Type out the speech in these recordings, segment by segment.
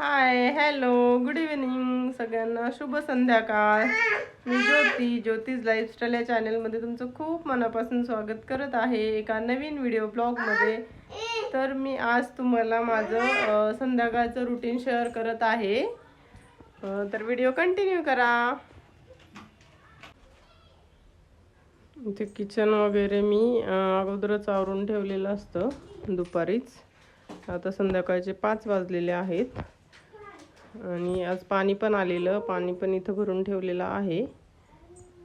Hi hello good evening सगळ्यांना शुभ संध्याकाळ. मी ज्योती ज्योतिष लाईफस्टाईल या चॅनलमध्ये तुमचं खूप मनापासून स्वागत करत आहे एका नवीन व्हिडिओ ब्लॉगमध्ये तर मी आज तुम्हाला माझं संध्याकाळचं रुटीन शेअर करत आहे. तर व्हिडिओ कंटिन्यू करा. इथे किचन वगैरे मी अगोदरच आवरून ठेवलेलं असतं दुपारीच. आता संध्याकाळचे पाच वाजलेले आहेत. आणि आज पाणी पण आलेलं पाणी पण इथं भरून ठेवलेलं आहे.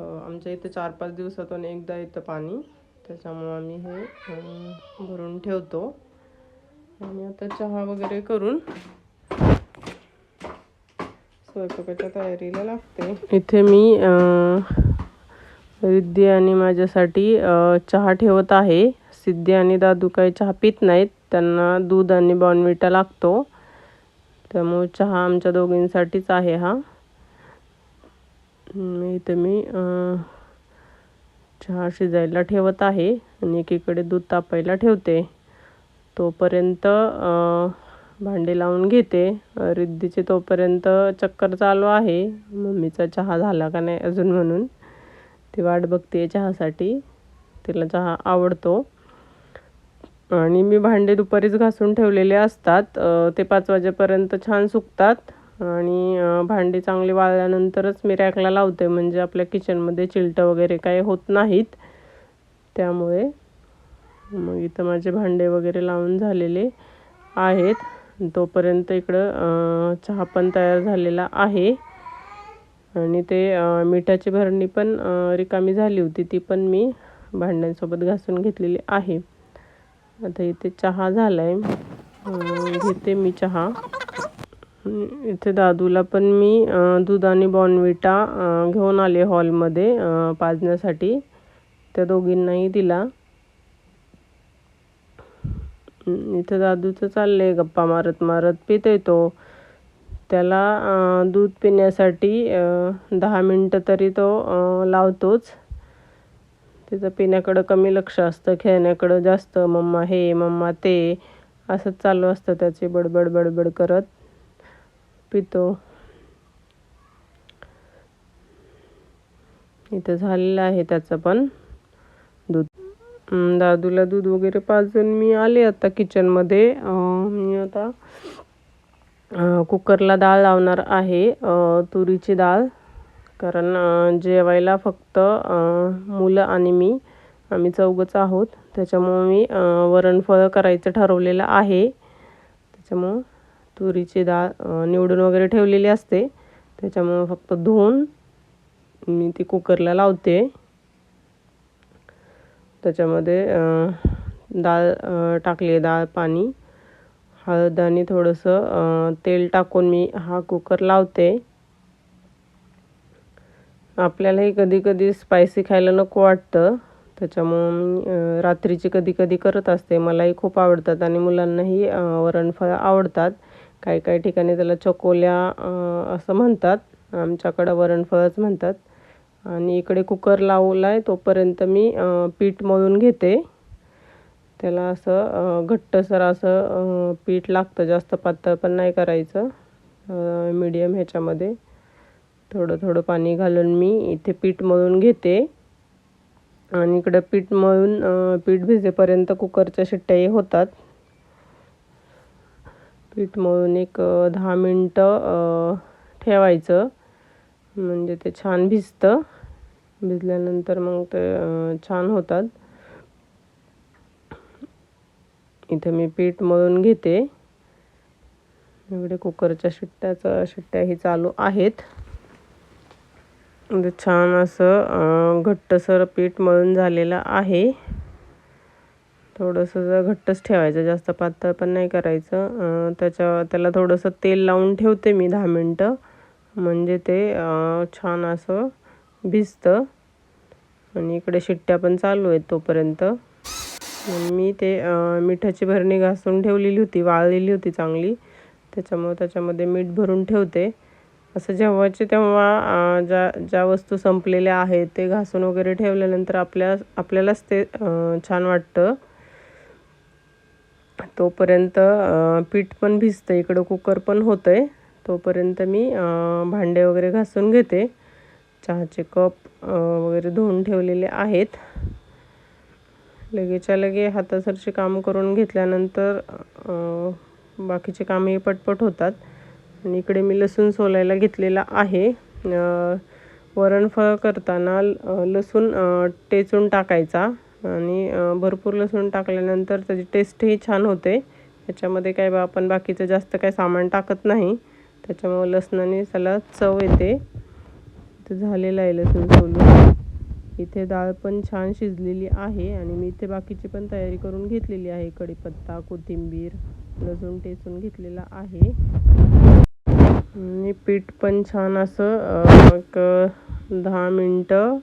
आमच्या इथं चार पाच दिवसातून एकदा येतं पाणी. त्याच्यामुळं आम्ही हे भरून ठेवतो. आणि आता चहा वगैरे करून स्वयंपाकाच्या तयारीला लागते. इथे मी रिद्धी आणि माझ्यासाठी चहा ठेवत आहे. सिद्धी आणि दादू काही चहा पित नाहीत. त्यांना दूध आणि बॉर्नविटा लागतो. त्यामुळे चहा आमच्या दोघींसाठीच आहे हा. मी इथे मी चहा शिजायला ठेवत आहे आणि एकीकडे दूध तापायला ठेवते. तोपर्यंत भांडे लावून घेते. रिद्धीचे तोपर्यंत चक्कर चालू आहे. मम्मीचा चहा झाला का नाही अजून म्हणून. ती वाट बघते चहासाठी. तिला चहा आवडतो. आणि मी भांडे दुपारीच घासून ठेवलेले असतात. ते पाच वाजेपर्यंत छान सुकतात. आणि भांडे भांडी चांगली वाळल्यानंतरच मी रॅकला लावते. म्हणजे आपल्या किचनमध्ये चिलटं वगैरे काही होत नाहीत. त्यामुळे मग इथं माझे भांडे वगैरे लावून झालेले आहेत. तोपर्यंत इकडं चहा पण तयार झालेला आहे. आणि ते मिठाची भरणी पण रिकामी झाली होती. ती पण मी भांड्यांसोबत घासून घेतलेली आहे. आता इथे चहा झाला आहे घेते मी चहा. इथे दादूला पण मी दूध आणि बॉर्नविटा घेऊन आले हॉलमध्ये पाजण्यासाठी. त्या दोघींनाही दिला. इथे दादूचं चाललंय गप्पा मारत मारत. पित तो. त्याला दूध पिण्यासाठी दहा मिनटं तरी तो लावतोच. तिचं पिण्याकडं कमी लक्ष असतं खेळण्याकडं जास्त मम्मा हे मम्मा ते असंच चालू असतं त्याचे बडबड बडबड करत पितो. इथं झालेलं आहे त्याचं पण दूध. दादूला दूध वगैरे पाजून मी आले आता किचनमध्ये मी आता कुकरला डाळ लावणार आहे. तुरीची डाळ कारण जेवायला फक्त मुलं आणि मी आम्ही चौघंच आहोत. त्याच्यामुळं मी वरणफळं करायचं ठरवलेलं आहे. त्याच्यामुळं तुरीची डाळ निवडून वगैरे ठेवलेली असते. त्याच्यामुळं फक्त धुवून मी ती कुकरला लावते. त्याच्यामध्ये डाळ टाकली आहे डाळ पाणी. हळद आणि थोडंसं तेल टाकून मी हा कुकर लावते. आपल्यालाही कधी कधी स्पायसी खायला नको वाटतं. त्याच्यामुळं मी रात्रीची कधी कधी करत असते. मलाही खूप आवडतात आणि मुलांनाही वरणफळं आवडतात. काही काही ठिकाणी त्याला चकोल्या असं म्हणतात. आमच्याकडं वरणफळच म्हणतात. आणि इकडे कुकर लावला आहे तोपर्यंत मी पीठ मळून घेते. त्याला असं घट्टसर असं पीठ लागतं. जास्त पातळ पण नाही करायचं. मीडियम ह्याच्यामध्ये. थोडं थोडं पाणी घालून मी इथे पीठ मळून घेते. आणि इकडं पीठ मळून पीठ भिजेपर्यंत कुकरच्या शिट्ट्याही होतात. पीठ मळून एक दहा मिनटं ठेवायचं. म्हणजे ते छान भिजतं. भिजल्यानंतर मग ते छान होतात. इथे मी पीठ मळून घेते. इकडे कुकरच्या शिट्ट्याचं शिट्ट्याही चालू आहेत. म्हणजे छान असं घट्टसर पीठ मळून झालेलं आहे. थोडंसं जर घट्टच ठेवायचं जास्त पातळ पण नाही करायचं. त्याच्या त्याला थोडंसं तेल लावून ठेवते मी दहा मिनटं. म्हणजे ते छान असं भिजतं. आणि इकडे शिट्ट्या पण चालू आहेत तोपर्यंत. मी ते मिठाची भरणी घासून ठेवलेली होती वाळलेली होती चांगली. त्याच्यामुळे त्याच्यामध्ये मीठ भरून ठेवते. असं जेव्हाचे तेव्हा ज्या ज्या वस्तू संपलेल्या आहेत ते घासून वगैरे ठेवल्यानंतर आपल्या आपल्यालाच ते छान वाटतं. तोपर्यंत पीठ पण भिजतं इकडं कुकर पण होतं आहे तोपर्यंत मी भांडे वगैरे घासून घेते. चहाचे कप वगैरे धुवून ठेवलेले आहेत. लगेच्या लगे हातासरचे काम करून घेतल्यानंतर बाकीचे कामही पटपट होतात. आणि इकडे मी लसूण सोलायला घेतलेला आहे. वरणफळ करताना लसूण टेचून टाकायचा आणि भरपूर लसूण टाकल्यानंतर त्याची टेस्टही छान होते. त्याच्यामध्ये काय बा आपण बाकीचं जास्त काय सामान टाकत नाही. त्याच्यामुळं लसणाने त्याला चव येते. इथं झालेलं आहे लसूण सोलून. इथे डाळ पण छान शिजलेली आहे आणि मी इथे बाकीची पण तयारी करून घेतलेली आहे. कढीपत्ता कोथिंबीर लसूण टेचून घेतलेला आहे. आणि पीठ पण छान असं एक दहा मिनटं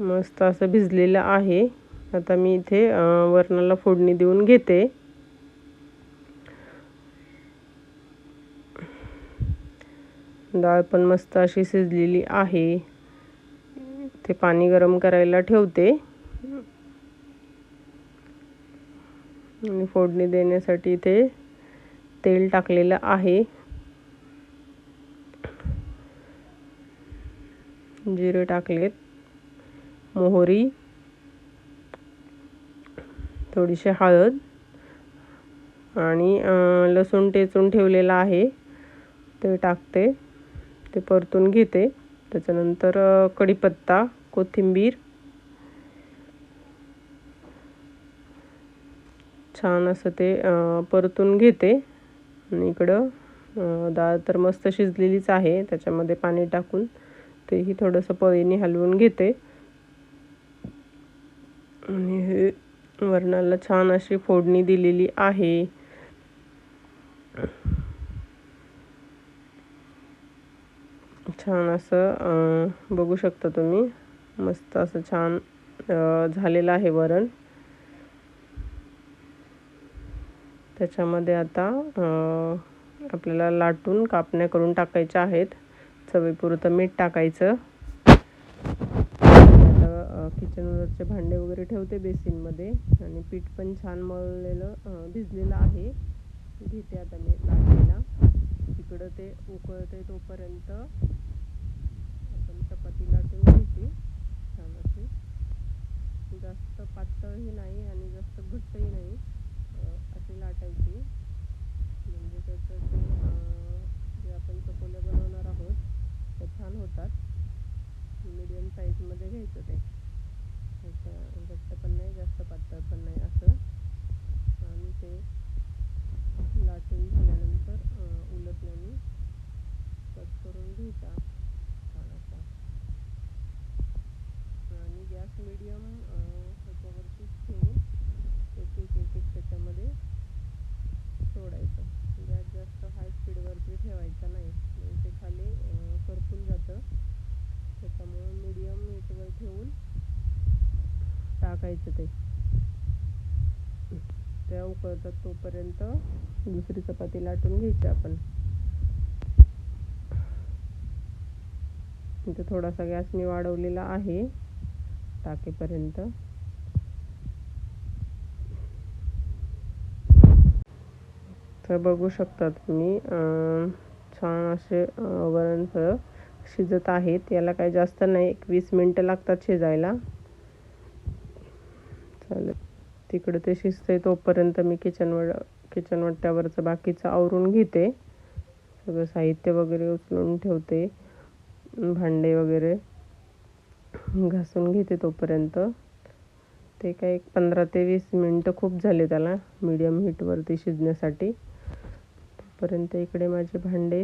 मस्त असं भिजलेलं आहे. आता मी इथे वरणाला फोडणी देऊन घेते. डाळ पण मस्त अशी शिजलेली आहे. ते पाणी गरम करायला ठेवते. आणि फोडणी देण्यासाठी इथे तेल टाकलेलं आहे. जिरे टाकलेत. मोहरी. थोडीशी हळद. आणि लसूण टेचून ठेवलेला आहे. ते टाकते. ते परतून घेते. त्याच्यानंतर कढीपत्ता कोथिंबीर. छान असं ते परतून घेते. आणि इकडं डाळ तर मस्त शिजलेलीच आहे. त्याच्यामध्ये पाणी टाकून. तेही थोडंसं पळीने हलवून घेते. आणि हे वरणाला छान अशी फोडणी दिलेली आहे. छान असं बघू शकता तुम्ही. मस्त असं छान झालेलं आहे वरण. त्याच्यामध्ये आता आपल्याला लाटून कापण्या करून टाकायच्या आहेत. चवीपुरतं मीठ टाकायचं. आता किचनवरचे भांडे वगैरे ठेवते बेसिनमध्ये. आणि पीठ पण छान मळलेलं भिजलेलं आहे. घेते आता मी लाटायला तिकडं ते उकळते तोपर्यंत आपण चपाती लाटून घेते. छान अशी जास्त पातळही नाही आणि जास्त घट्टही नाही अशी लाटायची. म्हणजे त्याचं ते जे आपण चकोल्या बनवणार आहोत ते छान होतात. मिडियम साईजमध्ये घ्यायचं ते. असं घट्ट पण नाही जास्त पातळ पण नाही असं. आणि ते लाटून झाल्यानंतर अं, उलटल्याने कट करून घ्यायचा छान असा आणि गॅस मिडियम ह्याच्यावरतीच ठेवून एक एक एक एक त्याच्यामध्ये सोडायचं गॅस जास्त हाय स्पीडवरती ठेवायचा नाही म्हणजे ते खाली अं, करपून जातं त्याच्यामुळं मीडियम हीटवर ठेवून टाकायचं ते. त्या उकळतात तोपर्यंत दुसरी चपाती लाटून घ्यायची आपण. इथे थोडासा गॅस मी वाढवलेला आहे टाकेपर्यंत. तर बघू शकता तुम्ही छान असे वरण शिजत आहेत. याला काही जास्त नाही एक वीस मिनटं लागतात शिजायला. चालेल तिकडं ते शिजते तोपर्यंत मी किचनवर किचन वट्ट्यावरचं बाकीचं आवरून घेते. सगळं साहित्य वगैरे उचलून ठेवते. भांडे वगैरे घासून घेते तोपर्यंत. ते काय एक पंधरा ते वीस मिनटं खूप झाले त्याला मीडियम हीटवरती शिजण्यासाठी. तोपर्यंत इकडे माझे भांडे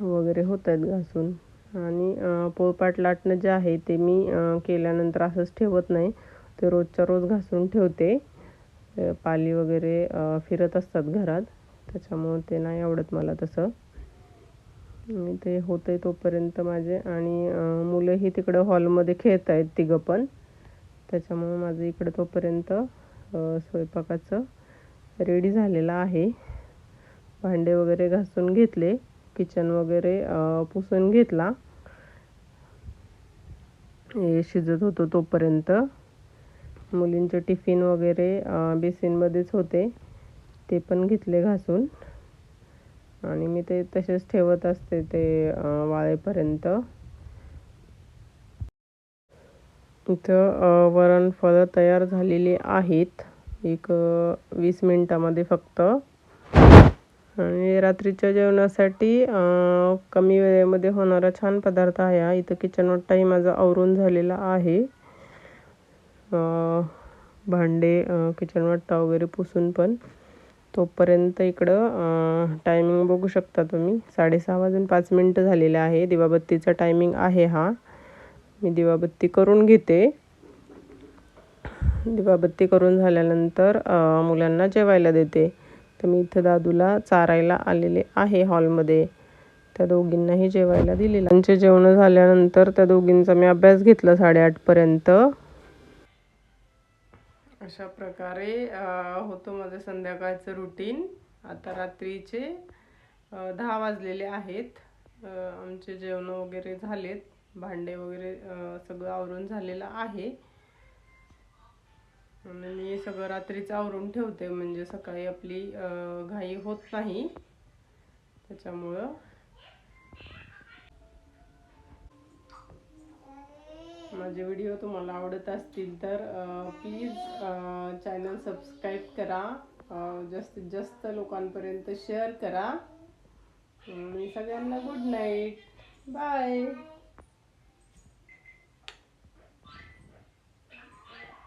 वगैरे होत आहेत घासून. आणि पोळपाट लाटणं जे आहे ते मी केल्यानंतर असंच ठेवत नाही. ते रोजच्या रोज घासून ठेवते. पाली वगैरे फिरत असतात घरात. त्याच्यामुळं ते नाही आवडत मला तसं. ते ते आहे तोपर्यंत माझे आणि मुलंही तिकडं हॉलमध्ये खेळत आहेत तिघं पण. त्याच्यामुळं माझं इकडं तोपर्यंत स्वयंपाकाचं रेडी झालेलं आहे. भांडे वगैरे घासून घेतले. किचन वगैरे पुसून घेतला. हे शिजत होतो तोपर्यंत. मुलींचे टिफिन वगैरे बेसिनमध्येच होते. ते पण घेतले घासून. आणि मी ते तसेच ठेवत असते ते वाळेपर्यंत. इथं वरण फळं तयार झालेली आहेत. एक वीस मिनिटामध्ये फक्त. आणि रात्रीच्या जेवणासाठी कमी वेळेमध्ये होणारा छान पदार्थ आहे हा. इथं किचन वाटाही माझा आवरून झालेला आहे. भांडे किचनवर किचन वाटा वगैरे पुसून पण तोपर्यंत इकडं टायमिंग बघू शकता तुम्ही. साडेसहा वाजून पाच मिनटं झालेले आहे. दिवाबत्तीचा टायमिंग आहे हा. मी दिवाबत्ती करून घेते. दिवाबत्ती करून झाल्यानंतर मुलांना जेवायला देते. तर मी इथं दादूला चारायला आलेले आहे हॉलमध्ये. त्या दोघींनाही जेवायला दिलेलं त्यांचे जेवणं झाल्यानंतर त्या दोघींचा मी अभ्यास घेतला साडेआठपर्यंत. अशा प्रकारे होतो होतं माझं संध्याकाळचं रुटीन आता रात्रीचे दहा वाजलेले आहेत. आमचे जेवण वगैरे झालेत. भांडे वगैरे सगळं आवरून झालेलं आहे. आणि मी सगळं रात्रीच आवरून ठेवते. म्हणजे सकाळी आपली घाई होत नाही. त्याच्यामुळं माझे व्हिडिओ तुम्हाला आवडत असतील तर प्लीज चॅनल सबस्क्राईब करा. अं, जास्तीत जास्त लोकांपर्यंत शेअर करा. आणि सगळ्यांना गुड नाईट. बाय.